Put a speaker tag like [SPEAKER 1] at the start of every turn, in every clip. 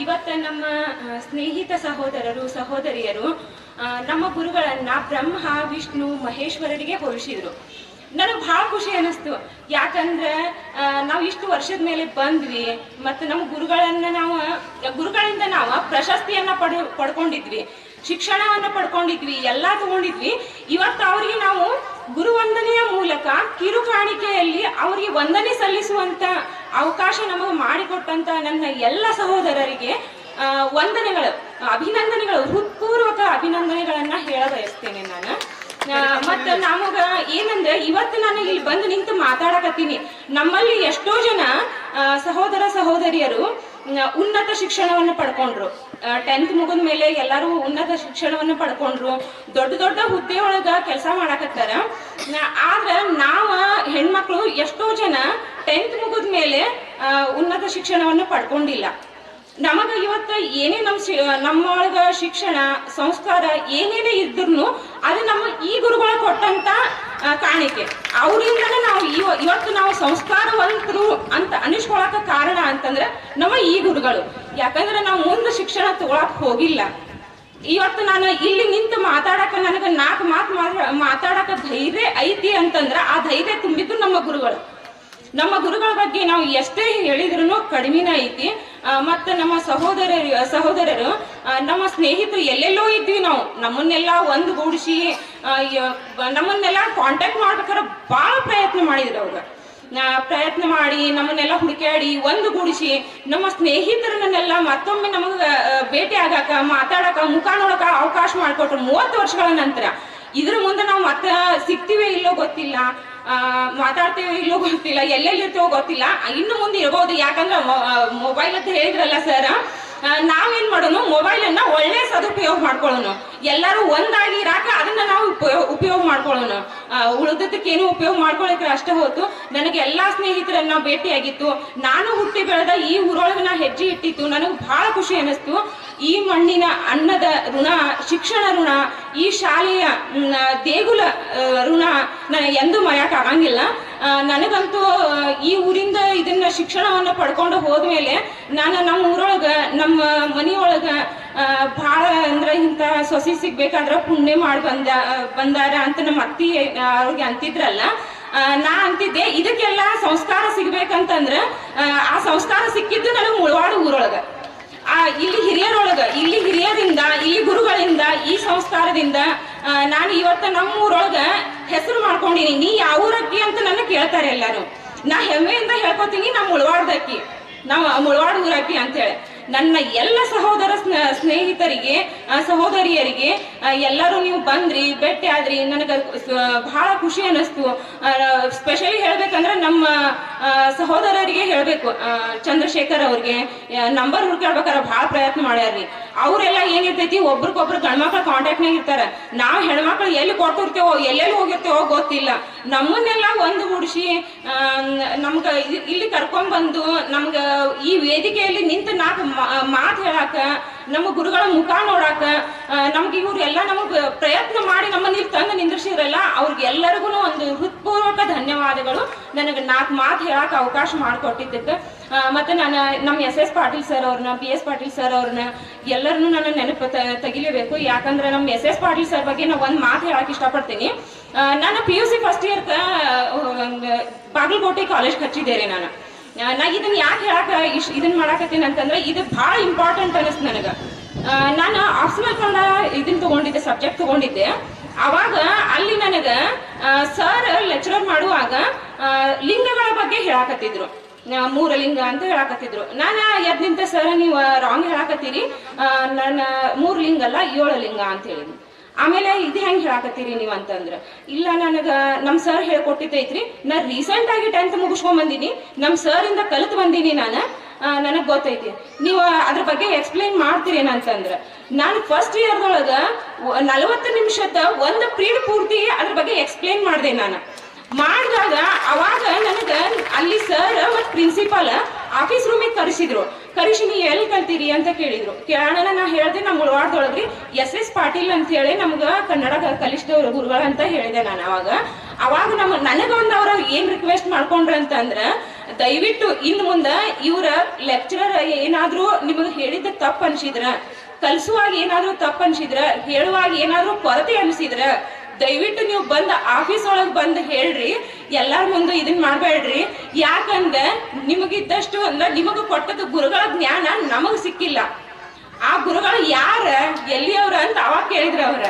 [SPEAKER 1] ಇವತ್ತ ನಮ್ಮ ಸ್ನೇಹಿತ ಸಹೋದರರು, ಸಹೋದರಿಯರು ನಮ್ಮ ಗುರುಗಳನ್ನ ಬ್ರಹ್ಮ, ವಿಷ್ಣು, ಮಹೇಶ್ವರರಿಗೆ ಹೋಲಿಸಿದ್ರು. ನನಗೆ ಭಾಳ ಖುಷಿ ಅನಿಸ್ತು. ಯಾಕಂದ್ರೆ ನಾವು ಇಷ್ಟು ವರ್ಷದ ಮೇಲೆ ಬಂದ್ವಿ, ಮತ್ತು ನಮ್ಮ ಗುರುಗಳನ್ನ ನಾವು, ಗುರುಗಳಿಂದ ನಾವು ಪ್ರಶಸ್ತಿಯನ್ನ ಪಡ್, ಪಡ್ಕೊಂಡಿದ್ವಿ. ಶಿಕ್ಷಣವನ್ನ ಪಡ್ಕೊಂಡಿದ್ವಿ, ಎಲ್ಲ ತಗೊಂಡಿದ್ವಿ. ಇವತ್ತು ಅವರಿಗೆ ನಾವು ಗುರುವಂದನೆಯ ಮೂಲಕ ಕಿರು ಕಾಣಿಕೆಯಲ್ಲಿ ಅವರಿಗೆ ವಂದನೆ ಸಲ್ಲಿಸುವಂತ ಅವಕಾಶ ನಮಗೆ ಮಾಡಿಕೊಟ್ಟಂತ ನನ್ನ ಎಲ್ಲ ಸಹೋದರರಿಗೆ ವಂದನೆಗಳು, ಅಭಿನಂದನೆಗಳು, ಹೃತ್ಪೂರ್ವಕ ಅಭಿನಂದನೆಗಳನ್ನ ಹೇಳ ಬಯಸ್ತೇನೆ ನಾನು. ಮತ್ತೆ ನಮಗ ಏನಂದ್ರೆ, ಇವತ್ತು ನಾನು ಇಲ್ಲಿ ಬಂದು ನಿಂತು ಮಾತಾಡಕತ್ತೀನಿ. ನಮ್ಮಲ್ಲಿ ಎಷ್ಟೋ ಜನ ಸಹೋದರ ಸಹೋದರಿಯರು ಉನ್ನತ ಶಿಕ್ಷಣವನ್ನು ಪಡ್ಕೊಂಡ್ರು. ಟೆಂತ್ ಮುಗಿದ ಮೇಲೆ ಎಲ್ಲರೂ ಉನ್ನತ ಶಿಕ್ಷಣವನ್ನು ಪಡ್ಕೊಂಡ್ರು. ದೊಡ್ಡ ದೊಡ್ಡ ಹುದ್ದೆ ಒಳಗ ಕೆಲಸ ಮಾಡಕತ್ತಾರ. ಆದ್ರೆ ನಾವ ಹೆಣ್ಮಕ್ಳು ಎಷ್ಟೋ ಜನ ಟೆಂತ್ ಮುಗಿದ ಮೇಲೆ ಉನ್ನತ ಶಿಕ್ಷಣವನ್ನು ಪಡ್ಕೊಂಡಿಲ್ಲ. ನಮಗ ಇವತ್ತ ಏನೇ ನಮ್ ನಮ್ಮೊಳಗ ಶಿಕ್ಷಣ, ಸಂಸ್ಕಾರ ಏನೇನೇ ಇದ್ರು ಅದು ನಮ್ಮ ಈ ಗುರುಗಳ ಕೊಟ್ಟಂತ ಕಾಣಿಕೆ ಅವರಿಂದನೇ ನಾವು ಇವ- ಇವತ್ತು ನಾವು ಸಂಸ್ಕಾರವಂತರು ಅಂತ ಅನಿಸ್ಕೊಳಕ ಕಾರಣ ಅಂತಂದ್ರೆ ನಮ್ಮ ಈ ಗುರುಗಳು. ಯಾಕಂದ್ರೆ ನಾವು ಮುಂದೆ ಶಿಕ್ಷಣ ತಗೊಳಕ್ ಹೋಗಿಲ್ಲ. ಇವತ್ತು ನಾನು ಇಲ್ಲಿ ನಿಂತು ಮಾತಾಡಕ ನನಗೆ ನಾಲ್ಕು ಮಾತು ಮಾತಾಡಕ ಧೈರ್ಯ ಐತಿ ಅಂತಂದ್ರೆ ಆ ಧೈರ್ಯ ತುಂಬಿದ್ದು ನಮ್ಮ ಗುರುಗಳು. ನಮ್ಮ ಗುರುಗಳ ಬಗ್ಗೆ ನಾವು ಎಷ್ಟೇ ಹೇಳಿದ್ರು ಕಡಿಮೆನೇ ಐತಿ. ಮತ್ತೆ ನಮ್ಮ ಸಹೋದರರು ಸಹೋದರರು ನಮ್ಮ ಸ್ನೇಹಿತರು ಎಲ್ಲೆಲ್ಲೋ ಇದ್ವಿ ನಾವು. ನಮ್ಮನ್ನೆಲ್ಲ ಒಂದುಗೂಡಿಸಿ ನಮ್ಮನ್ನೆಲ್ಲ ಕಾಂಟ್ಯಾಕ್ಟ್ ಮಾಡ್ಬೇಕಾದ್ರೆ ಭಾಳ ಪ್ರಯತ್ನ ಮಾಡಿದ್ರು ಅವ್ರು. ಪ್ರಯತ್ನ ಮಾಡಿ, ನಮ್ಮನ್ನೆಲ್ಲ ಹುಡುಕಾಡಿ ಒಂದುಗೂಡಿಸಿ, ನಮ್ಮ ಸ್ನೇಹಿತರನ್ನೆಲ್ಲ ಮತ್ತೊಮ್ಮೆ ನಮಗೆ ಭೇಟಿ ಆಗಾಕ ಮಾತಾಡಕ ಮುಖ ನೋಡಕ ಅವಕಾಶ ಮಾಡಿಕೊಟ್ರು ಮೂವತ್ತು ವರ್ಷಗಳ ನಂತರ. ಇದ್ರ ಮುಂದೆ ನಾವು ಮತ್ತೆ ಸಿಗ್ತೀವೋ ಇಲ್ಲೋ ಗೊತ್ತಿಲ್ಲ. ಮಾತಾಡ್ತೀವೋ ಇಲ್ಲೋ ಗೊತ್ತಿಲ್ಲ, ಎಲ್ಲೆಲ್ಲಿರ್ತೀವೋ ಗೊತ್ತಿಲ್ಲ. ಇನ್ನು ಮುಂದೆ ಇರ್ಬೋದು, ಯಾಕಂದ್ರೆ ಮೊಬೈಲ್ ಅಂತ ಹೇಳಿದ್ರಲ್ಲ ಸರ್ ನಾವೇನ್ ಮಾಡೋನು ಮೊಬೈಲ್ ಅನ್ನ ಒಳ್ಳೆ ಸದುಪಯೋಗ ಮಾಡ್ಕೊಳ್ಳೋನು. ಎಲ್ಲರೂ ಒಂದಾಗಿ ಇರಾಕ ಉಪಯೋಗ ಉಳಿದದಕ್ಕೆ ಏನು ಉಪಯೋಗ ಮಾಡ್ಕೊಳಕ್ಕೆ ಅಷ್ಟೇ ಹೊತ್ತು ನನಗೆ ಎಲ್ಲಾ ಸ್ನೇಹಿತರನ್ನ ಭೇಟಿಯಾಗಿತ್ತು. ನಾನು ಹುಟ್ಟಿ ಬೆಳೆದ ಈ ಊರೊಳಗೆ ನಾ ಹೆಜ್ಜೆ ಇಟ್ಟಿತ್ತು. ನನಗೆ ಬಹಳ ಖುಷಿ ಅನಿಸ್ತು ಈ ಮಣ್ಣಿನ ಅನ್ನದ ಋಣ, ಶಿಕ್ಷಣ ಋಣ, ಈ ಶಾಲೆಯ ದೇಗುಲ ಋಣ ನಾನು ಎಂದೂ ಮರೆಯಕ್ಕೆ ಆಗಂಗಿಲ್ಲ. ನನಗಂತೂ ಈ ಊರಿಂದ ಇದನ್ನ ಶಿಕ್ಷಣವನ್ನು ಪಡ್ಕೊಂಡು ಹೋದ್ಮೇಲೆ ನಾನು ನಮ್ಮ ಊರೊಳಗ, ನಮ್ಮ ಮನೆಯೊಳಗ ಭಾಳ ಅಂದ್ರೆ ಇಂಥ ಸೊಸಿ ಸಿಗ್ಬೇಕಂದ್ರ ಪುಣ್ಯ ಮಾಡಿ ಬಂದ ಬಂದಾರ ಅಂತ ನಮ್ಮ ಅತ್ತಿ ಅವ್ರಿಗೆ ಅಂತಿದ್ರಲ್ಲ. ನಾ ಅಂತಿದ್ದೆ ಇದಕ್ಕೆಲ್ಲ ಸಂಸ್ಕಾರ ಸಿಗ್ಬೇಕಂತಂದ್ರ ಆ, ಆ ಸಂಸ್ಕಾರ ಸಿಕ್ಕಿದ್ದು ನನಗೆ ಮುಳವಾಡು ಊರೊಳಗ. ಆ ಇಲ್ಲಿ ಹಿರಿಯರೊಳಗ ಇಲ್ಲಿ ಹಿರಿಯರಿಂದ ಇಲ್ಲಿ ಗುರುಗಳಿಂದ ಈ ಸಂಸ್ಕಾರದಿಂದ ನಾನು ಇವತ್ತ ನಮ್ಮ ಊರೊಳಗೆ ಹೆಸರು ಮಾಡ್ಕೊಂಡಿನಿ. ನೀ ಯಾವ ಊರಕ್ಕಿ ಅಂತ ನನ್ನ ಕೇಳ್ತಾರೆ ಎಲ್ಲಾರು. ನಾ ಹೆಮ್ಮೆಯಿಂದ ಹೇಳ್ಕೊತೀನಿ ನಮ್ಮ ಮುಳವಾಡ್ದಕ್ಕಿ. ನಾವು ಮುಳವಾಡ ಊರಕ್ಕಿ ಅಂತೇಳಿ ನನ್ನ ಎಲ್ಲ ಸಹೋದರ ಸ್ನ- ಸ್ನೇಹಿತರಿಗೆ ಸಹೋದರಿಯರಿಗೆ ಎಲ್ಲರೂ ನೀವು ಬಂದ್ರಿ, ಭೇಟಿ ಆದ್ರಿ, ನನಗೆ ಬಹಳ ಖುಷಿ ಅನ್ನಿಸ್ತು. ಸ್ಪೆಷಲಿ ಹೇಳ್ಬೇಕಂದ್ರೆ ನಮ್ಮ ಸಹೋದರರಿಗೆ ಹೇಳಬೇಕು. ಚಂದ್ರಶೇಖರ್ ಅವ್ರಿಗೆ ನಂಬರ್ ಹುಡ್ಕಾಡ್ಬೇಕಾರ ಬಹಳ ಪ್ರಯತ್ನ ಮಾಡ್ಯಾರ್ರಿ. ಅವರೆಲ್ಲ ಏನಿರ್ತೈತಿ, ಒಬ್ರಿಗೊಬ್ರು ಗಂಡ್ಮಕ್ಳ ಕಾಂಟ್ಯಾಕ್ಟ್ನಾಗ ಇರ್ತಾರ. ನಾವು ಹೆಣ್ಮಕ್ಳು ಎಲ್ಲಿ ಕೊಟ್ಟಿರ್ತೇವೋ ಎಲ್ಲೆಲ್ಲಿ ಹೋಗಿರ್ತೇವೋ ಗೊತ್ತಿಲ್ಲ. ನಮ್ಮನ್ನೆಲ್ಲ ಒಂದು ಗುಡಿಸಿ ನಮ್ಗೆ ಇಲ್ಲಿ ಕರ್ಕೊಂಡ್ ಬಂದು ನಮ್ಗ ಈ ವೇದಿಕೆಯಲ್ಲಿ ನಿಂತು ನಾಲ್ಕು ಮಾತು ಹೇಳಾಕ ನಮ್ಮ ಗುರುಗಳ ಮುಖ ನೋಡಾಕ ನಮ್ಗೆ ಇವ್ರು ಎಲ್ಲ ನಮಗೆ ಪ್ರಯತ್ನ ಮಾಡಿ ನಮ್ಮನ್ನ ಇಲ್ಲಿ ತಂದು ನಿಂದ್ರಿಸಿದ್ರಲ್ಲ ಅವ್ರಿಗೆ ಎಲ್ಲರಿಗೂ ಒಂದು ಹೃತ್ಪೂರ್ವಕ ಧನ್ಯವಾದಗಳು. ನನಗೆ ನಾಲ್ಕು ಮಾತು ಹೇಳಕ್ಕೆ ಅವಕಾಶ ಮಾಡಿಕೊಟ್ಟಿದ್ದಕ್ಕೆ. ಮತ್ತು ನಾನು ನಮ್ಮ ಎಸ್ ಎಸ್ ಪಾಟೀಲ್ ಸರ್ ಅವ್ರನ್ನ ಬಿ ಎಸ್ ಪಾಟೀಲ್ ಸರ್ ಅವ್ರನ್ನ ಎಲ್ಲರನ್ನೂ ನಾನು ನೆನಪು ತೆಗಿಲೇಬೇಕು. ಯಾಕಂದ್ರೆ ನಮ್ಮ ಎಸ್ ಎಸ್ ಪಾಟೀಲ್ ಸರ್ ಬಗ್ಗೆ ನಾನು ಒಂದು ಮಾತು ಹೇಳಕ್ಕೆ ಇಷ್ಟಪಡ್ತೀನಿ. ನಾನು P U C first year Bagalkote college ಹಚ್ಚಿದ್ದೇನೆ ನಾನು. ನಾ ಇದನ್ನ ಯಾಕೆ ಹೇಳಕ ಇಶ್ ಇದನ್ನ ಮಾಡಾಕತ್ತೀನಿ ಅಂತಂದ್ರೆ ಇದು ಭಾಳ ಇಂಪಾರ್ಟೆಂಟ್ ಅನಿಸ್ತು ನನಗೆ. ನಾನು ಆಪ್ಷನಲ್ ಕನ್ನಡ ಇದನ್ನ ತಗೊಂಡಿದ್ದೆ ಸಬ್ಜೆಕ್ಟ್ ತಗೊಂಡಿದ್ದೆ. ಅವಾಗ ಅಲ್ಲಿ ನನಗೆ ಸರ್ ಲೆಕ್ಚರರ್ ಮಾಡುವಾಗ ಲಿಂಗಗಳ ಬಗ್ಗೆ ಹೇಳಾಕತ್ತಿದ್ರು. ಮೂರು ಮೂರ ಲಿಂಗ ಅಂತ ಹೇಳಾಕತ್ತಿದ್ರು. ನಾನು ಎದ್ದಿಂತ ಸರ್ ನೀವು ರಾಂಗ್ ಹೇಳಾಕತ್ತೀರಿ. ನನ್ನ ಮೂರು ಲಿಂಗ ಅಲ್ಲ ಏಳು ಲಿಂಗ ಅಂತ ಹೇಳಿದ್ನಿ. ಆಮೇಲೆ ಇದು ಹೆಂಗ್ ಹೇಳಾಕತ್ತೀರಿ ನೀವು ಅಂತಂದ್ರೆ, ಇಲ್ಲ ನನಗ ನಮ್ ಸರ್ ಹೇಳ್ಕೊಟ್ಟಿದ್ದೈತ್ರಿ, ನಾ ರೀಸೆಂಟ್ ಆಗಿ ಟೆಂತ್ ಮುಗಿಸ್ಕೊಂಡ್ ಬಂದೀನಿ, ನಮ್ ಸರ್ ಇಂದ ಕಲಿತು ಬಂದೀನಿ ನಾನು ನನಗೆ ಗೊತ್ತೈತಿ. ನೀವು ಅದ್ರ ಬಗ್ಗೆ ಎಕ್ಸ್ಪ್ಲೈನ್ ಮಾಡ್ತೀರೇನಂತಂದ್ರ ನಾನು ಫಸ್ಟ್ ಇಯರ್ದೊಳಗ ನಲವತ್ತು ನಿಮಿಷದ ಒಂದು ಪೀರಿಯಡ್ ಪೂರ್ತಿ ಅದ್ರ ಬಗ್ಗೆ ಎಕ್ಸ್ಪ್ಲೈನ್ ಮಾಡಿದೆ ನಾನು. ಮಾಡಿದಾಗ ಅವಾಗ ನನಗ ಅಲ್ಲಿ ಸರ್ ಮತ್ತು ಪ್ರಿನ್ಸಿಪಾಲ್ ಆಫೀಸ್ ರೂಮಿಗೆ ಕರೆಸಿದ್ರು. ಕರೆಸಿ ನೀ ಎಲ್ಲಿ ಕಲ್ತೀರಿ ಅಂತ ಕೇಳಿದ್ರು. ಕೇಳೋಣ ನಾ ಹೇಳ್ದೆ ನಮ್ಮ ಮುಳವಾಡ್ದೊಳಗ್ರಿ ಎಸ್ ಎಸ್ ಪಾಟೀಲ್ ಅಂತ ಹೇಳಿ ನಮ್ಗ ಕನ್ನಡ ಕಲಿಸಿದವ್ರು ಗುರುಗಳು ಅಂತ ಹೇಳಿದೆ ನಾನು ಅವಾಗ. ಅವಾಗ ನಮ್ಮ ನನಗೊಂದು ಅವ್ರ ಏನ್ ರಿಕ್ವೆಸ್ಟ್ ಮಾಡ್ಕೊಂಡ್ರ ಅಂತಂದ್ರ ದಯವಿಟ್ಟು ಇನ್ ಮುಂದ ಇವ್ರ ಲೆಕ್ಚರರ್ ಏನಾದ್ರೂ ನಿಮಗೆ ಹೇಳಿದ್ದ ತಪ್ಪು ಅನ್ಸಿದ್ರ, ಕಲಿಸುವಾಗ ಏನಾದ್ರೂ ತಪ್ಪು ಅನ್ಸಿದ್ರ, ಹೇಳುವಾಗ ಏನಾದ್ರೂ ಕೊರತೆ ಅನ್ಸಿದ್ರ ದಯವಿಟ್ಟು ನೀವು ಬಂದ ಆಫೀಸ್ ಒಳಗೆ ಬಂದು ಹೇಳ್ರಿ, ಎಲ್ಲರ ಮುಂದೆ ಇದನ್ನ ಮಾಡಬೇಡ್ರಿ. ಯಾಕಂದ್ರೆ ನಿಮಗಿದ್ದಷ್ಟು ಅಂದ್ರೆ ನಿಮಗೆ ಕೊಟ್ಟದ ಗುರುಗಳ ಜ್ಞಾನ ನಮಗೆ ಸಿಕ್ಕಿಲ್ಲ. ಆ ಗುರುಗಳು ಯಾರ, ಎಲ್ಲಿಯವ್ರ ಅಂತ ಅವಾಗ ಕೇಳಿದ್ರು ಅವ್ರ.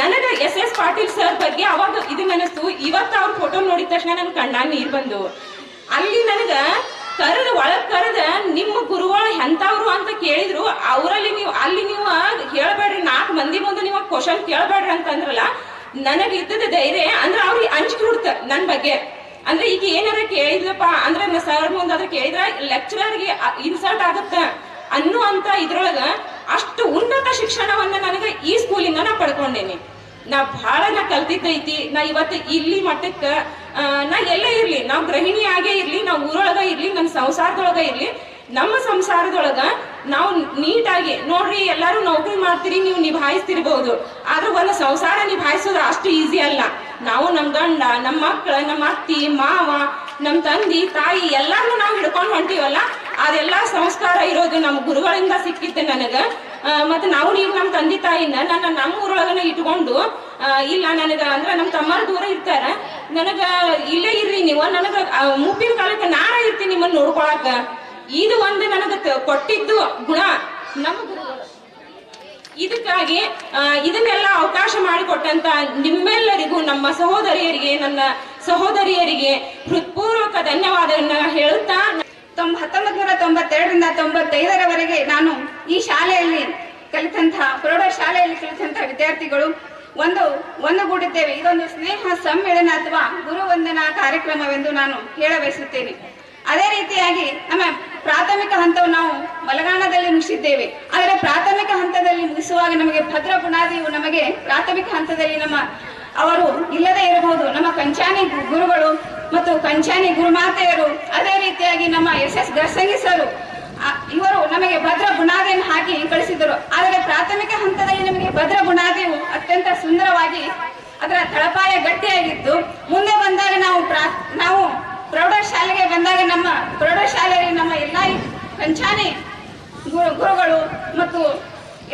[SPEAKER 1] ನನಗೆ ಎಸ್ ಎಸ್ ಪಾಟೀಲ್ ಸರ್ ಬಗ್ಗೆ ಅವಾಗ ಇದನ್ನ ಅನಿಸ್ತು ಇವತ್ತು ಅವ್ರ ಫೋಟೋ ನೋಡಿದ ತಕ್ಷಣ ನನ್ ಕಣ್ಣಾಗ ನೀರ್ ಬಂದು. ಅಲ್ಲಿ ನನಗ ಕರೆದ ಒಳಗ್ ಕರೆದ ನಿಮ್ಮ ಗುರುಗಳು ಎಂತವ್ರು ಅಂತ ಕೇಳಿದ್ರು. ಅವರಲ್ಲಿ ನೀವು, ಅಲ್ಲಿ ನೀವು ಹೇಳ್ಬೇಡ್ರಿ ನಾಲ್ಕು ಮಂದಿ ಮುಂದೆ ನೀವು ಕ್ವಶನ್ ಕೇಳ್ಬೇಡ್ರಿ ಅಂತಂದ್ರಲ್ಲ ನನಗೆ ಇದ್ದದ ಧೈರ್ಯ, ಅಂದ್ರೆ ಅವ್ರಿಗೆ ಹಂಚ್ಕೊಡ್ತ ನನ್ನ ನನ್ ಬಗ್ಗೆ. ಅಂದ್ರೆ ಈಗ ಏನಾರ ಕೇಳಿದ್ರಪ್ಪ, ಅಂದ್ರೆ ಸರ್ ಮುಂದಾದ್ರೆ ಕೇಳಿದ್ರ ಲೆಕ್ಚರರ್ಗೆ ಇನ್ಸಲ್ಟ್ ಆಗತ್ತ ಅನ್ನುವಂತ ಇದ್ರೊಳಗ ಅಷ್ಟು ಉನ್ನತ ಶಿಕ್ಷಣವನ್ನ ನನಗೆ ಈ ಸ್ಕೂಲಿಂದ ನಾ ಪಡ್ಕೊಂಡೇನಿ. ನಾ ಬಹಳ ನಾ ಕಲ್ತಿದ್ದೈತಿ ನಾ ಇವತ್ತು ಇಲ್ಲಿ ಮಟ್ಟಕ್ಕ ನಾ ಎಲ್ಲೇ ಇರ್ಲಿ, ನಾವು ಗೃಹಿಣಿ ಆಗೇ ಇರ್ಲಿ, ನಾವ್ ಊರೊಳಗ ಇರ್ಲಿ ನನ್ನ ಸಂಸಾರದೊಳಗ ಇರ್ಲಿ, ನಮ್ಮ ಸಂಸಾರದೊಳಗ ನಾವು ನೀಟಾಗಿ ನೋಡ್ರಿ, ಎಲ್ಲರೂ ನೌಕರಿ ಮಾಡ್ತೀರಿ, ನೀವು ನಿಭಾಯಿಸ್ತಿರ್ಬಹುದು ಆದ್ರೆ ಒಂದು ಸಂಸಾರ ನಿಭಾಯಿಸೋದು ಅಷ್ಟು ಈಸಿ ಅಲ್ಲ. ನಾವು ನಮ್ಮ ಗಂಡ ನಮ್ಮ ಮಕ್ಕಳು ನಮ್ಮ ಅತ್ತಿ, ಮಾವ ನಮ್ಮ ತಂದಿ, ತಾಯಿ ಎಲ್ಲಾರನ್ನು ನಾವು ಹಿಡ್ಕೊಂಡು ಹೊಂಟಿವಲ್ಲ? ಅದೆಲ್ಲ ಸಂಸ್ಕಾರ ಇರೋದು ನಮ್ಮ ಗುರುಗಳಿಂದ ಸಿಕ್ಕಿದ್ದೆ ನನಗ. ಮತ್ತೆ ನಾವು ನೀವು ನಮ್ಮ ತಂದೆ ತಾಯಿನ ನನ್ನ ನಮ್ಮ ಊರೊಳಗನ ಇಟ್ಕೊಂಡು ಇಲ್ಲ ನನಗ ಅಂದ್ರೆ ನಮ್ಮ ತಮ್ಮ ದೂರ ಇರ್ತಾರ. ನನಗ ಇಲ್ಲೇ ಇರ್ರಿ ನೀವು. ನನಗ ಮುಪ್ಪಿನ ಕಾಲಕ್ಕೆ ನಾನ ಇರ್ತೀನಿ ನಿಮ್ಮನ್ನ ನೋಡ್ಕೊಳಕ ಇದು ಒಂದು ನನಗ ಕೊಟ್ಟಿದ್ದು ಗುಣ. ನಮ್ಮ ಇದಕ್ಕಾಗಿ ಇದನ್ನೆಲ್ಲ ಅವಕಾಶ ಮಾಡಿಕೊಟ್ಟಂತ ನಿಮ್ಮೆಲ್ಲರಿಗೂ ನಮ್ಮ ಸಹೋದರಿಯರಿಗೆ, ನನ್ನ ಸಹೋದರಿಯರಿಗೆ ಹೃತ್ಪೂರ್ವಕ ಧನ್ಯವಾದವನ್ನ ಹೇಳುತ್ತಾ
[SPEAKER 2] ತೊಂಬ ಹತ್ತೊಂಬತ್ ನೂರ ತೊಂಬತ್ತೆರಡರಿಂದ ತೊಂಬತ್ತೈದರವರೆಗೆ ನಾನು ಈ ಶಾಲೆಯಲ್ಲಿ ಕಲಿತಂತಹ ಪ್ರೌಢ ಶಾಲೆಯಲ್ಲಿ ಕಲಿತಂತಹ ವಿದ್ಯಾರ್ಥಿಗಳು ಒಂದು ಒಂದುಗೂಡಿದ್ದೇವೆ ಇದೊಂದು ಸ್ನೇಹ ಸಮ್ಮೇಳನ ಅಥವಾ ಗುರುವಂದನಾ ಕಾರ್ಯಕ್ರಮವೆಂದು ನಾನು ಹೇಳ ಬಯಸುತ್ತೇನೆ ಅದೇ ರೀತಿಯಾಗಿ ನಮ್ಮ ಪ್ರಾಥಮಿಕ ಹಂತವು ನಾವು ಮಲಗಾಣದಲ್ಲಿ ಮುಗಿಸಿದ್ದೇವೆ. ಆದರೆ ಪ್ರಾಥಮಿಕ ಹಂತದಲ್ಲಿ ಮುಗಿಸುವಾಗ ನಮಗೆ ಭದ್ರ ಬುನಾದಿಯು ನಮಗೆ ಪ್ರಾಥಮಿಕ ಹಂತದಲ್ಲಿ ನಮ್ಮ ಅವರು ಇಲ್ಲದೆ ಇರಬಹುದು. ನಮ್ಮ ಕಂಚಾನಿ ಗುರುಗಳು ಮತ್ತು ಕಂಚಾನಿ ಗುರುಮಾತೆಯರು ಅದೇ ರೀತಿಯಾಗಿ ನಮ್ಮ ಎಸ್ ಎಸ್ ಗರ್ಸಂಗಿ ಸರು ಆ, ಇವರು ನಮಗೆ ಭದ್ರ ಬುನಾದಿಯನ್ನು ಹಾಕಿ ಕಳಿಸಿದರು. ಆದರೆ ಪ್ರಾಥಮಿಕ ಹಂತದಲ್ಲಿ ನಮಗೆ ಭದ್ರ ಬುನಾದಿಯು ಅತ್ಯಂತ ಸುಂದರವಾಗಿ ಅದರ ತಳಪಾಯ ಗಟ್ಟಿಯಾಗಿತ್ತು. ಮುಂದೆ ಬಂದಾಗ ನಾವು ಪ್ರಾ ನಾವು ಪ್ರೌಢಶಾಲೆಗೆ ಬಂದಾಗ ನಮ್ಮ ಪ್ರೌಢಶಾಲೆಯಲ್ಲಿ ನಮ್ಮ ಎಲ್ಲ ಕಂಚಾನಿ ಗುರು ಗುರುಗಳು ಮತ್ತು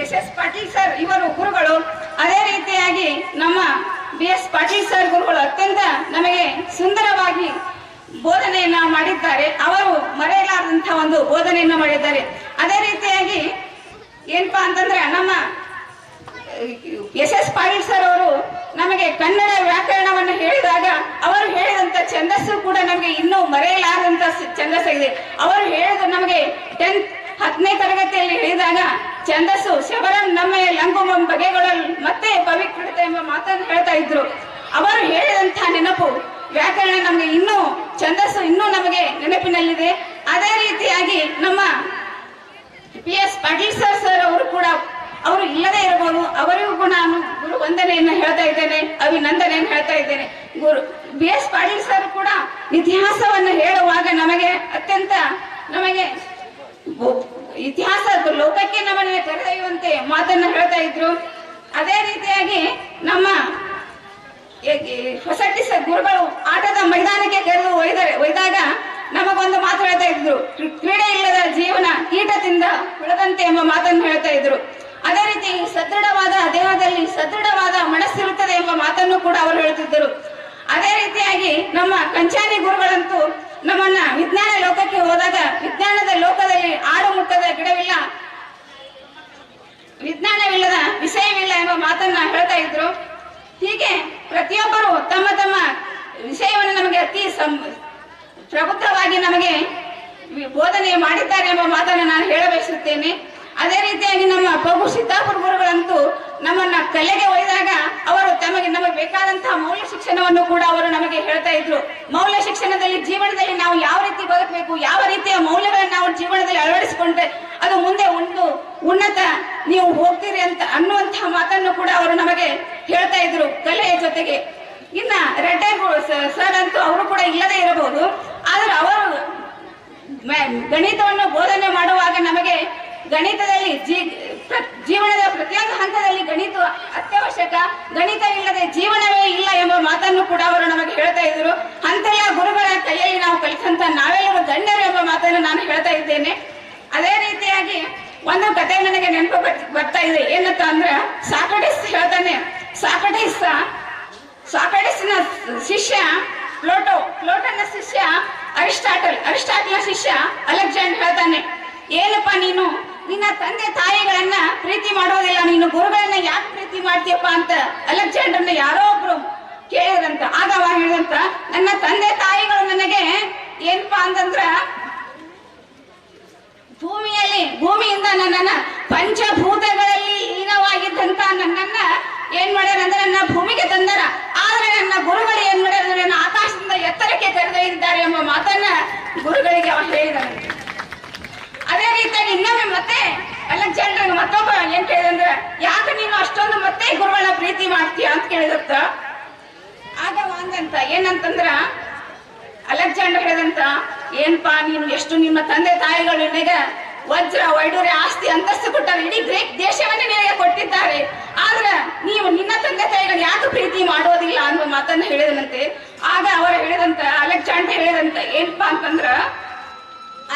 [SPEAKER 2] ಎಸ್ ಎಸ್ ಪಾಟೀಲ್ ಸರ್ ಇವರು ಗುರುಗಳು. ಅದೇ ರೀತಿಯಾಗಿ ನಮ್ಮ ಬಿ ಎಸ್ ಪಾಟೀಲ್ ಸರ್ ಗುರುಗಳು ಅತ್ಯಂತ ನಮಗೆ ಸುಂದರವಾಗಿ ಬೋಧನೆಯನ್ನ ಮಾಡಿದ್ದಾರೆ. ಅವರು ಮರೆಯಲಾರದಂತಹ ಒಂದು ಬೋಧನೆಯನ್ನ ಮಾಡಿದ್ದಾರೆ. ಅದೇ ರೀತಿಯಾಗಿ ಏನಪ್ಪಾ ಅಂತಂದ್ರೆ ನಮ್ಮ ಎಸ್ ಎಸ್ ಪಾಟೀಲ್ ಸರ್ ಅವರು ನಮಗೆ ಕನ್ನಡ ವ್ಯಾಕರಣವನ್ನು ಹೇಳಿದಾಗ ಅವರು ಹೇಳಿದಂತ ಛಂದಸ್ಸು ಕೂಡ ನಮಗೆ ಇನ್ನೂ ಮರೆಯಲಾರದಂತ ಛಂದಸ್ಸು ಛಂದಸ್ಸಾಗಿದೆ ಅವರು ಹೇಳಿದ ನಮಗೆ ಟೆಂತ್ ಹತ್ತನೇ ತರಗತಿಯಲ್ಲಿ ಹೇಳಿದಾಗ ಛಂದಸ್ಸು ಶಬರಂ ನಮ್ಮ ಲಂಗುಮಂ ಬಗೆಗಳಲ್ಲಿ ಮತ್ತೆ ಪವಿತ್ರತೆ ಎಂಬ ಮಾತನ್ನು ಹೇಳ್ತಾ ಇದ್ರು. ಅವರು ಹೇಳಿದಂತ ನೆನಪು ವ್ಯಾಕರಣ ನಮಗೆ ಇನ್ನೂ ಛಂದಸ್ಸು ಇನ್ನೂ ನಮಗೆ ನೆನಪಿನಲ್ಲಿದೆ. ಅದೇ ರೀತಿಯಾಗಿ ನಮ್ಮ P S Patil sir sir ಅವರು ಕೂಡ ಅವರು ಇಲ್ಲದೆ ಇರಬಹುದು. ಅವರಿಗೂ ಕೂಡ ನಾನು ಗುರು ವಂದನೆಯನ್ನು ಹೇಳ್ತಾ ಇದ್ದೇನೆ, ಅಭಿನಂದನೆಯನ್ನು ಹೇಳ್ತಾ ಇದ್ದೇನೆ. ಗುರು ಬಿ ಎಸ್ ಪಾಟೀಲ್ ಸರ್ ಕೂಡ ಇತಿಹಾಸವನ್ನು ಹೇಳುವಾಗ ನಮಗೆ ಅತ್ಯಂತ ನಮಗೆ ಇತಿಹಾಸ ಲೋಕಕ್ಕೆ ನಮ್ಮನ್ನ ಕರೆದೊಯ್ಯುವಂತೆ ಮಾತನ್ನ ಹೇಳ್ತಾ ಇದ್ರು. ಅದೇ ರೀತಿಯಾಗಿ ನಮ್ಮ ಹೊಸಟ್ಟಿ ಸರ್ ಗುರುಗಳು ಆಟದ ಮೈದಾನಕ್ಕೆ ಕರೆದು ಒಯ್ದರೆ, ಒಯ್ದಾಗ ನಮಗೊಂದು ಮಾತು ಹೇಳ್ತಾ ಇದ್ರು. ಕ್ರೀ- ಕ್ರೀಡೆ ಇಲ್ಲದ ಜೀವನ ಕೀಟದಿಂದ ಉಳದಂತೆ ಎಂಬ ಮಾತನ್ನು ಹೇಳ್ತಾ ಇದ್ರು. ರೀತಿ ಸದೃಢವಾದ ದೇಹದಲ್ಲಿ ಸದೃಢವಾದ ಮನಸ್ಸಿರುತ್ತದೆ ಎಂಬ ಮಾತನ್ನು ಕೂಡ ಅವರು ಹೇಳುತ್ತಿದ್ದರು. ಅದೇ ರೀತಿಯಾಗಿ ನಮ್ಮ ಕಂಚಾನಿ ಗುರುಗಳಂತೂ ನಮ್ಮನ್ನ ವಿಜ್ಞಾನ ಲೋಕಕ್ಕೆ ಹೋದಾಗ ವಿಜ್ಞಾನದ ಲೋಕದಲ್ಲಿ ಆಡು ಮುಟ್ಟದ ಗಿಡವಿಲ್ಲ, ವಿಜ್ಞಾನವಿಲ್ಲದ ವಿಷಯವಿಲ್ಲ ಎಂಬ ಮಾತನ್ನ ಹೇಳ್ತಾ ಇದ್ರು. ಹೀಗೆ ಪ್ರತಿಯೊಬ್ಬರು ತಮ್ಮ ತಮ್ಮ ವಿಷಯವನ್ನು ನಮಗೆ ಅತಿ ಪ್ರಬುದ್ಧವಾಗಿ ನಮಗೆ ಬೋಧನೆ ಮಾಡಿದ್ದಾರೆ ಎಂಬ ಮಾತನ್ನು ನಾನು ಹೇಳಬಯಸುತ್ತೇನೆ. ಅದೇ ರೀತಿಯಾಗಿ ನಮ್ಮ ಪ್ರಭು ಸಿದ್ದಾಪುರ ಗುರುಗಳಂತೂ ನಮ್ಮನ್ನ ಕಲೆಗೆ ಒಯ್ದಾಗ ಅವರು ತಮಗೆ ನಮಗೆ ಬೇಕಾದಂತಹ ಮೌಲ್ಯ ಶಿಕ್ಷಣವನ್ನು ಕೂಡ ಅವರು ನಮಗೆ ಹೇಳ್ತಾ ಇದ್ರು. ಮೌಲ್ಯ ಶಿಕ್ಷಣದಲ್ಲಿ ಜೀವನದಲ್ಲಿ ನಾವು ಯಾವ ರೀತಿ ಬದುಕಬೇಕು, ಯಾವ ರೀತಿಯ ಮೌಲ್ಯಗಳನ್ನು ನಾವು ಜೀವನದಲ್ಲಿ ಅಳವಡಿಸಿಕೊಂಡ್ರೆ ಅದು ಮುಂದೆ ಒಂದು ಉನ್ನತ ನೀವು ಹೋಗ್ತೀರಿ ಅಂತ ಅನ್ನುವಂತಹ ಮಾತನ್ನು ಕೂಡ ಅವರು ನಮಗೆ ಹೇಳ್ತಾ ಇದ್ರು ಕಲೆಯ ಜೊತೆಗೆ. ಇನ್ನ ರೆಡ್ಡೆ ಸರ್ ಅಂತೂ ಅವರು ಕೂಡ ಇಲ್ಲದೆ ಇರಬಹುದು, ಆದ್ರೆ ಅವರು ಗಣಿತವನ್ನು ಬೋಧನೆ ನಮಗೆ ಗಣಿತದಲ್ಲಿ ಜೀವನದ ಪ್ರತಿಯೊಂದು ಹಂತದಲ್ಲಿ ಗಣಿತ ಅತ್ಯವಶ್ಯಕ. ಗಣಿತ ಇಲ್ಲದೆ ಜೀವನವೇ ಇಲ್ಲ ಎಂಬ ಮಾತನ್ನು ಕೂಡ ಅವರು ನಮಗೆ ಹೇಳ್ತಾ ಇದ್ರು ಅಂತೆಲ್ಲ ಗುರುಗಳ ಕೈಯಲ್ಲಿ ನಾವು ಕಲಿತಂತ ನಾವೆಲ್ಲರೂ ಗಂಡ್ಯರೆಂಬ ಮಾತನ್ನು ನಾನು ಹೇಳ್ತಾ ಇದ್ದೇನೆ. ಅದೇ ರೀತಿಯಾಗಿ ಒಂದು ಕತೆ ನನಗೆ ನೆನಪು ಬರ್- ಬರ್ತಾ ಇದೆ. ಏನಂತ ಅಂದ್ರೆ, ಸಾಕ್ರಟಿಸ್ ಹೇಳ್ತಾನೆ, ಸಾಕ್ರಟಿಸ್, ಸಾಕ್ರಟಿಸ್ನ ಶಿಷ್ಯ ಪ್ಲೋಟೋ, ಪ್ಲೋಟೋನ ಶಿಷ್ಯ ಅರಿಸ್ಟಾಟಲ್, ಅರಿಸ್ಟಾಟಲ್ನ ಶಿಷ್ಯ ಅಲೆಕ್ಸಾಂಡರ್ ಹೇಳ್ತಾನೆ, ಏನಪ್ಪ ನೀನು ನಿನ್ನ ತಂದೆ ತಾಯಿಗಳನ್ನ ಪ್ರೀತಿ ಮಾಡೋದಿಲ್ಲ, ನೀನು ಗುರುಗಳನ್ನ ಯಾಕೆ ಪ್ರೀತಿ ಮಾಡ್ತೀಯಪ್ಪ ಅಂತ ಅಲೆಕ್ಸಾಂಡರ್ನ ಯಾರೋ ಒಬ್ರು ಕೇಳಿದಂತ ಆಗ ಅವ ಹೇಳಿದಂತ, ನನ್ನ ತಂದೆ ತಾಯಿಗಳು ನನಗೆ ಏನಪ್ಪಾ ಅಂತಂದ್ರ ಭೂಮಿಯಲ್ಲಿ, ಭೂಮಿಯಿಂದ ನನ್ನನ್ನ ಪಂಚಭೂತಗಳಲ್ಲಿ ಲೀನವಾಗಿದ್ದಂತ ನನ್ನನ್ನ ಏನ್ ಮಾಡ್ಯಾರ ಅಂದ್ರೆ ನನ್ನ ಭೂಮಿಗೆ ತಂದರ. ಆದ್ರೆ ನನ್ನ ಗುರುಗಳು ಏನ್ ಮಾಡ್ಯಾರ ನನ್ನ ಆಕಾಶದಿಂದ ಎತ್ತರಕ್ಕೆ ಕರೆದೊಯ್ದಿದ್ದಾರೆ ಎಂಬ ಮಾತನ್ನ ಗುರುಗಳಿಗೆ ಅವ ಹೇಳಿದನು ಅದೇ ರೀತಿಯಾಗಿ ಇನ್ನೊಮ್ಮೆ ಮತ್ತೆ ಅಲೆಕ್ಸಾಂಡರ್ ಮತ್ತೊಬ್ಬ ಏನ್ ಕೇಳಿದ್ರೆ, ಯಾಕೆ ನೀನು ಅಷ್ಟೊಂದು ಮತ್ತೆ ಗುರುಗಳ ಪ್ರೀತಿ ಮಾಡ್ತೀಯ? ಅಂತ ಕೇಳಿದತ್ತ. ಆಗ ಒಂದಂತ ಏನಂತಂದ್ರ, ಅಲೆಕ್ಸಾಂಡರ್ ಹೇಳಿದಂತ, ಏನ್ಪಾ ನೀನು ಎಷ್ಟು ನಿಮ್ಮ ತಂದೆ ತಾಯಿಗಳು ನಿನಗೆ ವಜ್ರ ವೈಡೂರ್ಯ ಆಸ್ತಿ ಅಂತಸ್ತು ಕೊಟ್ಟಾರೆ ಇಡೀ ಗ್ರೀಕ್ ದೇಶವನ್ನೇ ನಿನಗೆ ಕೊಟ್ಟಿದ್ದಾರೆ. ಆದ್ರೆ ನೀವು ನಿನ್ನ ತಂದೆ ತಾಯಿಗಳು ಯಾಕೆ ಪ್ರೀತಿ ಮಾಡೋದಿಲ್ಲ? ಅನ್ನೋ ಮಾತನ್ನ ಹೇಳಿದನಂತೆ. ಆಗ ಅವರು ಹೇಳಿದಂತ, ಅಲೆಕ್ಸಾಂಡರ್ ಹೇಳಿದಂತ ಏನಪ್ಪಾ ಅಂತಂದ್ರ,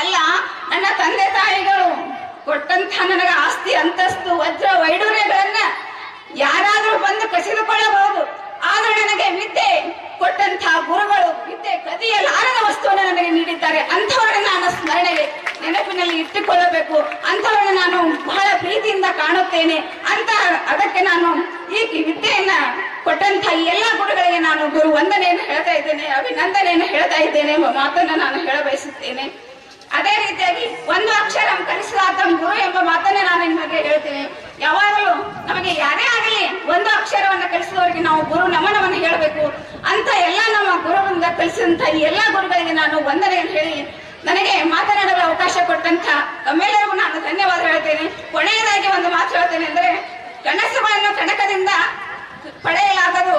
[SPEAKER 2] ಅಲ್ಲ, ನನ್ನ ತಂದೆ ತಾಯಿಗಳು ಕೊಟ್ಟಂತ ನನಗ ಆಸ್ತಿ ಅಂತಸ್ತು, ವಜ್ರ ವೈಡೂರ್ಯಗಳನ್ನ ಯಾರಾದರೂ ಬಂದು ಕಸಿದುಕೊಳ್ಳಬಹುದು. ಆದರೆ ನನಗೆ ವಿದ್ಯೆ ಕೊಟ್ಟಂತಹ ಗುರುಗಳು, ವಿದ್ಯೆ ಕದಿಯಲಾರದ ವಸ್ತುವನ್ನು ನನಗೆ ನೀಡಿದ್ದಾರೆ. ಅಂಥವರನ್ನು ನಾನು ಸ್ಮರಣೆಗೆ ನೆನಪಿನಲ್ಲಿ ಇಟ್ಟುಕೊಳ್ಳಬೇಕು. ಅಂಥವ್ರನ್ನ ನಾನು ಬಹಳ ಪ್ರೀತಿಯಿಂದ ಕಾಣುತ್ತೇನೆ. ಅಂತ ಅದಕ್ಕೆ ನಾನು ಈ ವಿದ್ಯೆಯನ್ನ ಕೊಟ್ಟಂತ ಎಲ್ಲ ಗುರುಗಳಿಗೆ ನಾನು ಗುರು ವಂದನೆಯನ್ನು ಹೇಳ್ತಾ ಇದ್ದೇನೆ, ಅಭಿನಂದನೆಯನ್ನು ಹೇಳ್ತಾ ಇದ್ದೇನೆ ಎಂಬ ಮಾತನ್ನ ನಾನು ಹೇಳ ಬಯಸುತ್ತೇನೆ ಅದೇ ರೀತಿಯಾಗಿ ಒಂದು ಅಕ್ಷರ ಕಲಿಸಲಾದ ಗುರು ಎಂಬ ಮಾತನ್ನ ನಾನು ನಿಮಗೆ ಹೇಳ್ತೇನೆ. ಯಾವಾಗಲೂ ನಮಗೆ ಯಾರೇ ಆಗಲಿ ಒಂದು ಅಕ್ಷರವನ್ನು ಕಲಿಸಿದವರಿಗೆ ನಾವು ಗುರು ನಮನವನ್ನು ಹೇಳಬೇಕು. ಅಂತ ಎಲ್ಲ ನಮ್ಮ ಗುರುವಿಂದ ಕಲಿಸಿದಂತ ಎಲ್ಲ ಗುರುಗಳಿಗೆ ನಾನು ವಂದನೆಯನ್ನು ಹೇಳಿ ನನಗೆ ಮಾತನಾಡಲು ಅವಕಾಶ ಕೊಟ್ಟಂತ ತಮ್ಮೆಲ್ಲರಿಗೂ ನಾನು ಧನ್ಯವಾದ ಹೇಳ್ತೇನೆ. ಕೊನೆಯದಾಗಿ ಒಂದು ಮಾತು ಹೇಳ್ತೇನೆ ಅಂದ್ರೆ, ಕನಸುಗಳನ್ನು ಕನಕದಿಂದ ಪಡೆಯಲಾಗದು,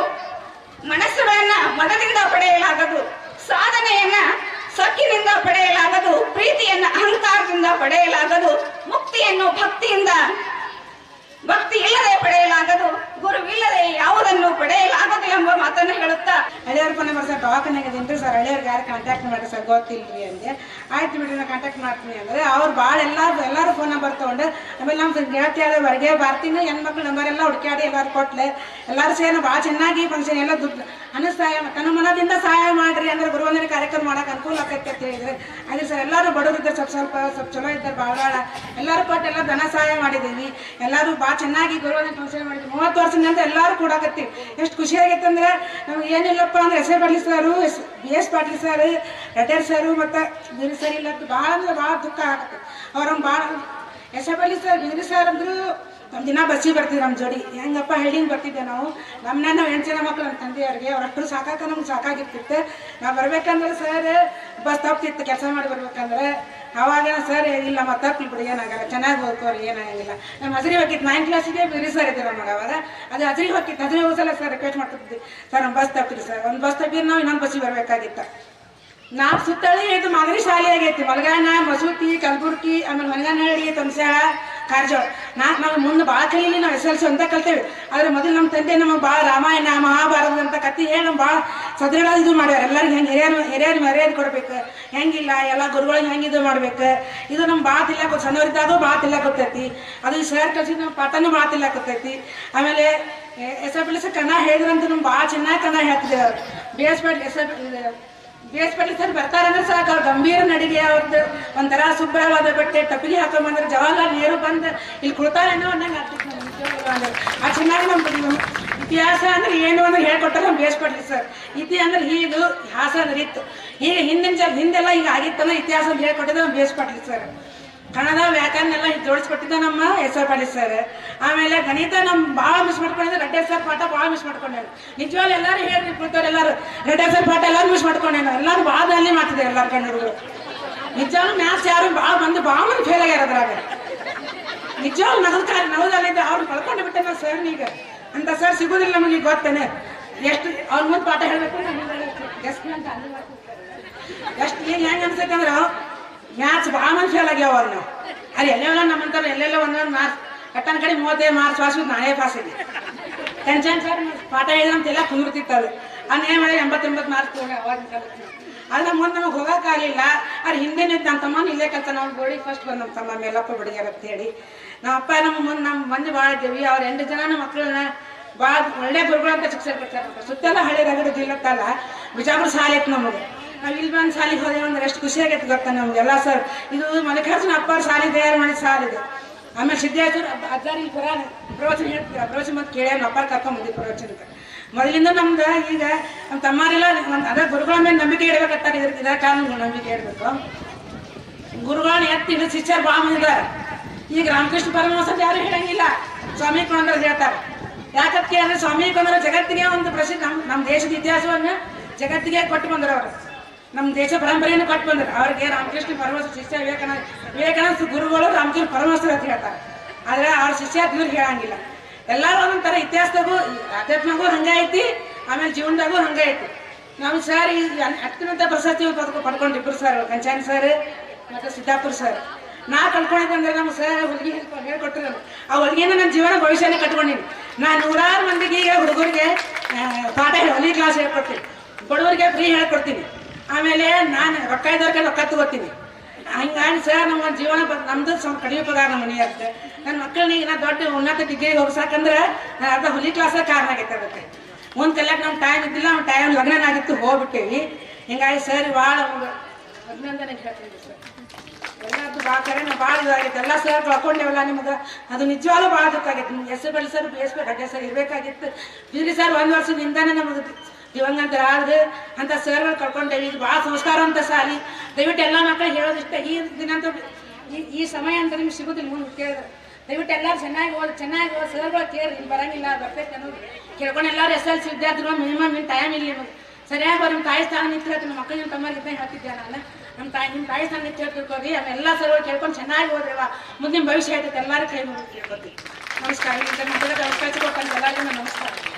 [SPEAKER 2] ಮನಸ್ಸುಗಳನ್ನ ಮನದಿಂದ ಪಡೆಯಲಾಗದು, ಸಾಧನೆಯನ್ನ ಸೊಕ್ಕಿನಿಂದ ಪಡೆಯಲಾಗದು, ಪ್ರೀತಿಯನ್ನು ಅಹಂಕಾರದಿಂದ ಪಡೆಯಲಾಗದು, ಮುಕ್ತಿಯನ್ನು ಭಕ್ತಿಯಿಂದ ಭಕ್ತಿ ಇಲ್ಲದೆ ಪಡೆಯಲಾಗದು, ಗುರುವಿಲ್ಲದೆ ಯಾವುದನ್ನು ಪಡೆಯಲಾಗದು ಎಂಬ ಮಾತನ್ನು ಹೇಳುತ್ತಾ.
[SPEAKER 3] ಹಳೆಯವ್ರ ಫೋನ್ ನಂಬರ್ ಸರ್ ದವಾಖಾನೆಗೆ ಸರ್, ಹಳೆಯವ್ರಿಗೆ ಯಾರು ಕಾಂಟ್ಯಾಕ್ಟ್ ಮಾಡಿ ಸರ್, ಗೊತ್ತಿಲ್ರಿ ಅಂದೆ. ಆಯ್ತು ಬಿಡ್ರಿ ನಾನು ಕಾಂಟ್ಯಾಕ್ಟ್ ಮಾಡ್ತೀನಿ ಅಂದ್ರೆ, ಅವ್ರು ಭಾಳ ಎಲ್ಲಾರು ಎಲ್ಲರೂ ಫೋನ್ ನಂಬರ್ ತೊಗೊಂಡು, ಆಮೇಲೆ ನಮ್ಮ ಗೆಳತಿ ಆದ ಹೊರಗೆ ಬರ್ತೀನಿ, ಹೆಣ್ಮಕ್ಳು ನಂಬರ್ ಎಲ್ಲ ಹುಡುಕಾಡಿ ಎಲ್ಲರೂ ಕೊಟ್ಲೆ. ಎಲ್ಲರೂ ಸೇರಿ ಭಾಳ ಚೆನ್ನಾಗಿ ಫಂಕ್ಷನ್ ಎಲ್ಲ ದುಡ್ಡು ಅನ್ನ ಸಹಾಯ ತನ್ನ ಮನದಿಂದ ಸಹಾಯ ಮಾಡ್ರಿ ಅಂದ್ರೆ ಗುರುವಂದನೆ ಕಾರ್ಯಕ್ರಮ ಮಾಡಕ್ಕೆ ಅನುಕೂಲ ಆಕೈತೆ ಅಂತ ಹೇಳಿದ್ರೆ. ಅದೇ ಸರ್, ಎಲ್ಲರೂ ಬಡವರು ಇದ್ದಾರೆ ಸ್ವಲ್ಪ ಸ್ವಲ್ಪ ಸ್ವಲ್ಪ ಚಲೋ ಇದ್ದಾರೆ ಭಾಳ ಭಾಳ ಎಲ್ಲರೂ ಕೊಟ್ಟು ಎಲ್ಲ ಧನ ಸಹಾಯ ಮಾಡಿದ್ದೀವಿ. ಎಲ್ಲರೂ ಭಾಳ ಚೆನ್ನಾಗಿ ಗುರುವಂದನೆ ಫಂಕ್ಷನ್ ಮಾಡಿದ್ವಿ ಮೂವತ್ತು ವರ್ಷದಿಂದ ಎಲ್ಲರೂ ಕೂಡಾಕತ್ತೀವಿ ಎಷ್ಟು ಖುಷಿ ಆಗೈತೆ ಅಂದ್ರೆ ನಮ್ಗೆ ಏನಿಲ್ಲಪ್ಪ ಅಂದ್ರೆ S A Patil sir, S B S Patil sir ರಟೇರ್ sir ಮತ್ತು ಬಿರು ಸರ್ ಇಲ್ಲ ಭಾಳ ಅಂದ್ರೆ ಭಾಳ ದುಃಖ ಆಗತ್ತೆ. ಅವ್ರಂಗೆ ಭಾಳ ಎಸ್ ಎ ಪಾಟೀಲ್ ಸರ್ ಬಿರಿ ಸರ್ ಅಂದ್ರು ನಮ್ಮ ದಿನ ಬಸ್ಸಿಗೆ ಬರ್ತೀವಿ ನಮ್ಮ ಜೋಡಿ. ಹೆಂಗಪ್ಪ ಹೇಳಿಂಗ್ ಬರ್ತಿದ್ದೆ ನಾವು. ನಮ್ಮನ್ನ ನಾವು ಹೆಣ್ಣು ಜನ ಮಕ್ಳು ನಮ್ಮ ತಂದೆಯವ್ರಿಗೆ ಅವ್ರಷ್ಟು ಸಾಕಾಕ ನಮ್ಗೆ ಸಾಕಾಗಿರ್ತಿತ್ತು. ನಾವು ಬರ್ಬೇಕಂದ್ರೆ ಸರ್ ಬಸ್ ತಪ್ತಿತ್ತು ಕೆಲಸ ಮಾಡಿ ಬರ್ಬೇಕಂದ್ರೆ. ಅವಾಗ ಸರ್ ಇಲ್ಲ ಮತ್ತೆ ತಪ್ಪಲಿ ಬಿಡಿ, ಏನಾಗಲ್ಲ. ಚೆನ್ನಾಗಿ ಓದ್ಕೋರಿ ಏನಾಗಿಲ್ಲ ನಮ್ಮ ಹಸಿರಿ ಹೋಗಿತ್ತು ನೈನ್ ಕ್ಲಾಸಿಗೆ ಬಿರಿ ಸರ್ ಇದ್ದರು ನಮಗೆ ಅವಾಗ. ಅದು ಹಜರಿ ಹೋಗಿತ್ತು ಹದಿನೈದು ಸರ್ ರಿಕ್ವೆಸ್ಟ್ ಮಾಡ್ತಿದ್ವಿ. ಸರ್ ನಮ್ಮ ಬಸ್ ತಪ್ಪಿರಿ ಸರ್ ಒಂದು ಬಸ್ ತಪ್ಪಿದ್ರೆ ನಾವು ಇನ್ನೊಂದು ಬಸ್ಸಿಗೆ ಬರಬೇಕಾಗಿತ್ತು. ನಾವು ಸುತ್ತಳಿ ಇದು ಮಾದರಿ ಶಾಲೆ ಆಗೈತಿ ಮಲಗಾನ, ಮಸೂತಿ, ಕಲಬುರ್ಗಿ, ಆಮೇಲೆ ಮಲಗಾನಹಳ್ಳಿ ತಂಸಾಳ ಕಾರ್ಜೋಳ. ನಾಲ್ಕು ನಾವು ಮುಂದೆ ಭಾಳ ಕಲೀಲಿ ನಾವು ಎಸ್ ಎಲ್ ಸಿ ಅಂತ ಕಲ್ತೇವೆ. ಆದ್ರೆ ಮೊದಲು ನಮ್ಮ ತಂದೆ ನಮಗೆ ಭಾಳ ರಾಮಾಯಣ, ಮಹಾಭಾರತ ಅಂತ ಕತೆ ಹೇಳಿ ನಮ್ಗೆ ಭಾಳ ಸದೃಢ ಇದು ಮಾಡ್ಯಾರ. ಎಲ್ಲರಿಗೆ ಹೆಂಗೆ ಹಿರಿಯರು ಹಿರಿಯರು ಮರ್ಯಾದೆ ಕೊಡ್ಬೇಕು. ಹೆಂಗಿಲ್ಲ, ಎಲ್ಲ ಗುರುಗಳಿಗೆ ಹೆಂಗೆ ಇದು ಮಾಡ್ಬೇಕು. ಇದು ನಮ್ಗೆ ಭಾಳ ತಿಲ್ಲಕ್ಕೆ ಸಣ್ಣವರಿದ್ದಾಗ ಭಾಳ ತಿಲ್ಲಕ್ಕೆ ಗೊತ್ತೈತಿ ಅದು ಸರ್ ಕಲ್ಸಿದ ನಮ್ಮ ಪಾಠನೂ ಭಾಳ ತಿಲ್ಲಕ್ಕೆ ಗೊತ್ತೈತಿ ಆಮೇಲೆ ಎಸ್ ಎಫ್ ಎಲ್ ಕನ್ನಡ ಹೇಳಿದ್ರಂತ ನಮ್ಗೆ ಭಾಳ ಚೆನ್ನಾಗಿ ಕನ್ನಡ ಹೇಳ್ತಿದ್ದೆ ಅವ್ರು B S P S F S Patel sir ಬರ್ತಾರಂದ್ರೆ ಸಾಕು ಅವ್ರ ಗಂಭೀರ ನಡಿಗೆ ಅವ್ರದ್ದು ಒಂಥರ ಶುಭ್ರವಾದ ಬಟ್ಟೆ, ಟಪಿಗೆ ಹಾಕೊಂಬಂದ್ರೆ ಜವಾಹರ್ಲಾಲ್ ನೆಹರು ಬಂದು ಇಲ್ಲಿ ಕುಳ್ತಾರೇನೋ ಅನ್ನಂಗೆ ನಿಜವಾಗ್ಲೂ ಆ ಚೆನ್ನಾಗಿ ನಮ್ಮ ಇತಿಹಾಸ ಅಂದ್ರೆ ಏನು ಅಂದ್ರೆ ಹೇಳ್ಕೊಟ್ಟಲ್ಲ ಬಿ ಬೇಸ್ ಸರ್. ಇತಿ ಅಂದ್ರೆ ಹೀಗೆ ಹಾಸ ಅಂದ್ರೆ ಇತ್ತು ಈಗ ಹಿಂದಿನ ಜನ ಹಿಂದೆಲ್ಲ ಈಗ ಆಗಿತ್ತಲ್ಲ ಇತಿಹಾಸ ಅಂತ ಹೇಳ್ಕೊಟ್ಟಿದ್ದ ಬಿ ಬೇಸ್ ಸರ್. ಕನ್ನಡ ವ್ಯಾಕರಣ ಎಲ್ಲ ಜೋಡಿಸ್ಕೊಟ್ಟಿದ್ದ ನಮ್ಮ ಎಸ್ ಆರ್ ಪಾಟೀಲ್ ಸರ್. ಆಮೇಲೆ ಗಣಿತ ನಮ್ಮ ಭಾಳ ಮಿಸ್ ಮಾಡ್ಕೊಂಡಿದ್ದೆ. ರೆಡ್ಡಿ ಸರ್ ಪಾಠ ಭಾಳ ಮಿಸ್ ಮಾಡ್ಕೊಂಡೇನು. ನಿಜವಾಗ್ಲೂ ಎಲ್ಲರೂ ಹೇಳಿ ಕುಳ್ತಾರೆ ಎಲ್ಲರೂ. ರೆಡ್ಡಿ ಸರ್ ಪಾಠ ಎಲ್ಲರೂ ಮಿಸ್ ಮಾಡ್ಕೊಂಡೇನು. ಎಲ್ಲರೂ ಭಾಳ ಅಲ್ಲಿ ಮಾಡ್ತಿದ್ದಾರೆ ಎಲ್ಲರ ಕಣ್ಣುಗಳು ನಿಜವಾಗ್ಲೂ ಮ್ಯಾಥ್ಸ್ ಯಾರು ಭಾಳ ಬಂದು ಭಾಳ ಮಂದಿ ಫೇಲ್ ಆಗ್ಯಾರ ಅದ್ರಾಗ. ನಿಜವಾಗ್ಲೂ ನಗದಕಾರ ನವದಲ್ಲಿದ್ದ ಅವ್ರು ಕಳ್ಕೊಂಡು ಬಿಟ್ಟೆ ನಾ ಸರ್ ಈಗ. ಅಂತ ಸರ್ ಸಿಗೋದಿಲ್ಲ ನಮಗೆ ಗೊತ್ತೇನೆ. ಎಷ್ಟು, ಅವ್ರ ಮುಂದೆ ಪಾಠ ಹೇಳ್ಬೇಕು ಎಷ್ಟು ಏನು ಹೆಂಗೆ ಅನ್ಸೈತೆ ಮ್ಯಾಥ್ಸ್ ಭಾಳ ಮನುಷ್ಯ ಫೇಲ್ ಆಗ್ಯಾವ ಅವ್ರು ನಾವು. ಅಲ್ಲಿ ಎಲ್ಲೆಲ್ಲ ನಮ್ಮಂತಾರೆ ಎಲ್ಲೆಲ್ಲ ಒಂದೊಂದು ಮಾರ್ಚ್, ಕಟ್ಟನ ಕಡೆ ಮೂವತ್ತೈದು ಮಾರ್ಚ್ ವಾಸಿದ್ ನಾನೇ ಪಾಸ್ ಇದೆ ಟೆನ್ಷನ್ ಸರ್ ಪಾಠ ಹೇಳಿದಂತೆಲ್ಲ ಅಂತೆಲ್ಲ ಕುಂದಿರ್ತಿತ್ತು ಅದು. ಏನು ಮಾಡಿ ಎಂಬತ್ತೊಂಬತ್ತು ಮಾರ್ಕ್ಸ್ ಕಾಲಕ್ಕೆ ಅದ್ರ ಮುಂದೆ ನಮಗೆ ಹೋಗೋಕ್ಕಾಗಲಿಲ್ಲ ಅದ್ರ ಹಿಂದೆ ನಿಂತು ನಮ್ಮ ತಮ್ಮನ ಇಲ್ಲೇ ಕಲ್ತ ನಾವು ಗೋಳಿ ಫಸ್ಟ್ ಬಂದು ನಮ್ಮ ತಮ್ಮ ಮೇಲಪ್ಪ ಹೇಳಿ. ನಮ್ಮ ಅಪ್ಪ ನಮ್ಮ ಮುಂದೆ ನಮ್ಮ ಮಂದಿ ಭಾಳ ಇದ್ದೀವಿ. ಅವ್ರ ಎಂಟು ಜನ ಮಕ್ಕಳನ್ನ ಭಾಳ ಒಳ್ಳೆ ಗುರುಗಳಂತ ಶಿಕ್ಷಣ ಶಿಕ್ಷೆ ಕೊಡ್ತಾರೆ ಸುತ್ತೆಲ್ಲ ಹಳ್ಳಿ ರಗಡ ಜಿಲ್ಲತ್ತಲ್ಲ ಬಿಜಾಪುರ ಶಾಲೆ ಇತ್ತು ನಮಗೆ. ನಾವು ಇಲ್ಲಿ ಬಂದು ಸಾಲಿಗೆ ಹೋದೆವು ಅಂದ್ರೆ ಎಷ್ಟು ಖುಷಿ ಆಗೈತೆ ನಮಗೆಲ್ಲ ಸರ್ ಇದು ಮಲ್ಲಿಕಾರ್ಜುನ ಅಪ್ಪ ಸಾಲಿ ತಯಾರು ಮಾಡಿದ ಸಾಲಿ ಇದು. ಆಮೇಲೆ ಸಿದ್ದೇಶ್ವರ ಅಜ್ಜಾರಿ ಪುರಾಣ, ಪ್ರವಚನ ಹೇಳ್ತೀರ? ಪ್ರವಚನ ಮತ್ತೆ ಕೇಳ್ಯಾರ ನಮ್ಮ ಅಪ್ಪ ಪ್ರವಚನಕ್ಕೆ. ಮೊದಲಿಂದ ನಮ್ದು ಈಗ ನಮ್ಮ ತಮ್ಮಾರೆಲ್ಲ ಅದೇ ಗುರುಗಳ ಮೇಲೆ ನಂಬಿಕೆ ಇಡಬೇಕಂತ ಇದ್ರ ಇದ್ರ ಕಾರಣ ನಂಬಿಕೆ ಇಡಬೇಕು. ಗುರುಗಳನ್ನ ಎತ್ತಿ ಹಿಡಿದು ಶಿಷ್ಯರು ಭಾಳ ಈಗ ರಾಮಕೃಷ್ಣ ಪರಮಹಂಸ ಯಾರು ಹೇಳಂಗಿಲ್ಲ. ಸ್ವಾಮಿ ಕೊಂಡ್ರೆ ಹೇಳ್ತಾರೆ. ಯಾಕಕ್ಕೆ ಅಂದ್ರೆ ಸ್ವಾಮಿ ಕೊಂಡ್ರೆ ಜಗತ್ತಿಗೆ ಒಂದು ಪ್ರಸಿದ್ಧ ನಮ್ಮ ನಮ್ಮ ದೇಶದ ಇತಿಹಾಸವನ್ನ ಜಗತ್ತಿಗೆ ಕೊಟ್ಟು ಬಂದರು ಅವರು ನಮ್ಮ ದೇಶ ಪರಂಪರೆಯನ್ನು ಕೊಟ್ಟು ಬಂದ್ರೆ ಅವ್ರಿಗೆ ರಾಮಕೃಷ್ಣ ಪರಮಹಂಸ ಶಿಷ್ಯ ವಿವೇಕಾನಂದ ವಿವೇಕಾನಂದ ಗುರುಗಳು ರಾಮಕೃಷ್ಣ ಪರಮಹಂಸರು ಅಂತ ಹೇಳ್ತಾರೆ. ಆದ್ರೆ ಅವ್ರ ಶಿಷ್ಯ ಇವ್ರಿಗೆ ಹೇಳಂಗಿಲ್ಲ. ಎಲ್ಲರೂ ಒಂದೊಂಥರ ಇತಿಹಾಸದಾಗೂ ಹಂಗೆ ಹಂಗೈತಿ ಆಮೇಲೆ ಜೀವನದಾಗೂ ಹಂಗೈತಿ ನಮ್ಮ ಸರ್ ಅತ್ಯುನ್ನತ ಪ್ರಶಸ್ತಿ ಪದಕ ಪಡ್ಕೊಂಡು ಇಬ್ಬರು ಸರ್ ಕಂಚಾನ್ ಸರ್ ಮತ್ತು ಸಿದ್ದಾಪುರ ಸರ್ ನಾ ಕಲ್ಕೊಂಡಿದ್ದಂದ್ರೆ ನಮ್ಮ ಸರ್ ಹುಡುಗಿ ಹೇಳ್ಕೊಟ್ರು ಆ ಹುಡುಗಿನ ನನ್ನ ಜೀವನ ಭವಿಷ್ಯನೇ ಕಟ್ಕೊಂಡಿನಿ. ನಾ ನೂರಾರು ಮಂದಿಗೆ ಈಗ ಹುಡುಗರಿಗೆ ಪಾಠ ಹೇಳಿ ಕ್ಲಾಸ್ ಹೇಳ್ಕೊಡ್ತೀನಿ. ಬಡವರಿಗೆ ಫ್ರೀ ಹೇಳ್ಕೊಡ್ತೀನಿ. ಆಮೇಲೆ ನಾನು ರೊಕ್ಕ ಇದ್ದವ್ರಿಗೆ ರೊಕ್ಕ ತಗೋತೀನಿ. ಹಂಗಾಗಿ ಸರ್, ನಮ್ಮ ಜೀವನ ನಮ್ದು ಸ್ವಲ್ಪ ಕಡಿಮೆ ಪಗಾರ ನಮ್ಮ ಮನೆಯರ್ತೆ ನನ್ನ ಮಕ್ಕಳನ್ನ ದೊಡ್ಡ ಉನ್ನತ ಡಿಗ್ರಿ ಹೋಗ್ಸಾಕಂದ್ರೆ ನಾನು ಅರ್ಧ ಹುಲಿ ಕ್ಲಾಸ ಕಾರಣ ಆಗೈತೆ ಅದಕ್ಕೆ. ಮುಂದೆ ಕಲ್ಯಾಕ ನಮ್ಮ ಟೈಮ್ ಇದ್ದಿಲ್ಲ ನಮ್ಮ ಟೈಮ್ ಲಗ್ನ ಆಗಿತ್ತು, ಹೋಗ್ಬಿಟ್ಟೇವಿ. ಹಿಂಗಾಗಿ ಸರ್ ಭಾಳ ಅಭಿನಂದನೆ ಹೇಳ್ತೀನಿ ಸರ್. ಎಲ್ಲದ್ದು ಭಾಳ ಕರೆ, ನಾವು ಭಾಳ ಇದಾಗೈತೆ. ಎಲ್ಲ ಸರ್ ಕಳ್ಕೊಂಡೇವಲ್ಲ ನಿಮ್ಗೆ? ಅದು ನಿಜವಾಗ್ಲೂ ಭಾಳ ದುಃಖಾಗೈತೆ ನಿಮ್ಗೆ S B sir B S sir ಇರಬೇಕಾಗಿತ್ತು. ಬಿದ್ರಿ ಸರ್ ಒಂದು ವರ್ಷದಿಂದಾನೇ ನಮಗೆ ದಿವಂಗತರಾದ್ರೆ ಅಂತ ಸರ್ಗಳು ಕರ್ಕೊಂಡೇವಿ. ಇದು ಭಾಳ ಸಂಸ್ಕಾರ ಅಂತ ಸಾಲಿ. ದಯವಿಟ್ಟು ಎಲ್ಲ ಮಕ್ಕಳಿಗೆ ಹೇಳೋದಿಷ್ಟ. ಈ ದಿನ ಅಂತ ಈ ಸಮಯ ಅಂತ ನಿಮ್ಗೆ ಸಿಗೋದಿಲ್ಲ ಮುಂದೆ ಕೇಳಿದ್ರೆ. ದಯವಿಟ್ಟು ಎಲ್ಲರೂ ಚೆನ್ನಾಗಿ ಓದಿ ಚೆನ್ನಾಗಿ ಓದಿ. ಸರ್ಗಳು ಕೇಳಿ ನಿಮ್ಗೆ ಬರಂಗಿಲ್ಲ, ಬರ್ತೈತೆ ಅನ್ನೋದು. ಕೇಳ್ಕೊಂಡು ಎಲ್ಲರೂ ಎಸ್ ಎಲ್ ಸಿ ವಿದ್ಯಾರ್ಥಿಗಳು ಮಿನಿಮಮ್ ನಿಮ್ಮ ಟೈಮ್ ಇಲ್ಲ ನಿಮಗೆ ಸರಿಯಾಗಿ ನಿಮ್ಮ ತಾಯಿ ಸ್ಥಾನ ನಿಂತಿರತ್ತೆ ನಮ್ಮ ಮಕ್ಕಳು ನಿಮ್ಮ ತಮ್ಮ ಇದ್ದಂಗೆ ಹೇಳ್ತಿದ್ದೆ ನಾನು? ನಮ್ಮ ತಾಯಿ ನಿಮ್ಮ ತಾಯಿ ಸ್ಥಾನ ನಿಂತು ತಿಳ್ಕೊರಿ ಎಲ್ಲ ಸರ್ಗಳು ಕೇಳ್ಕೊಂಡು ಚೆನ್ನಾಗಿ ಓದ್ರವ ಮುಂದಿನ ಭವಿಷ್ಯ ಐತೆ ಎಲ್ಲರೂ ಕೈ ಮುಗಿದು ಕೇಳ್ಕೊತೀವಿ ನಮಸ್ಕಾರ. ಎಲ್ಲರಿಗೂ ನಮಸ್ಕಾರ.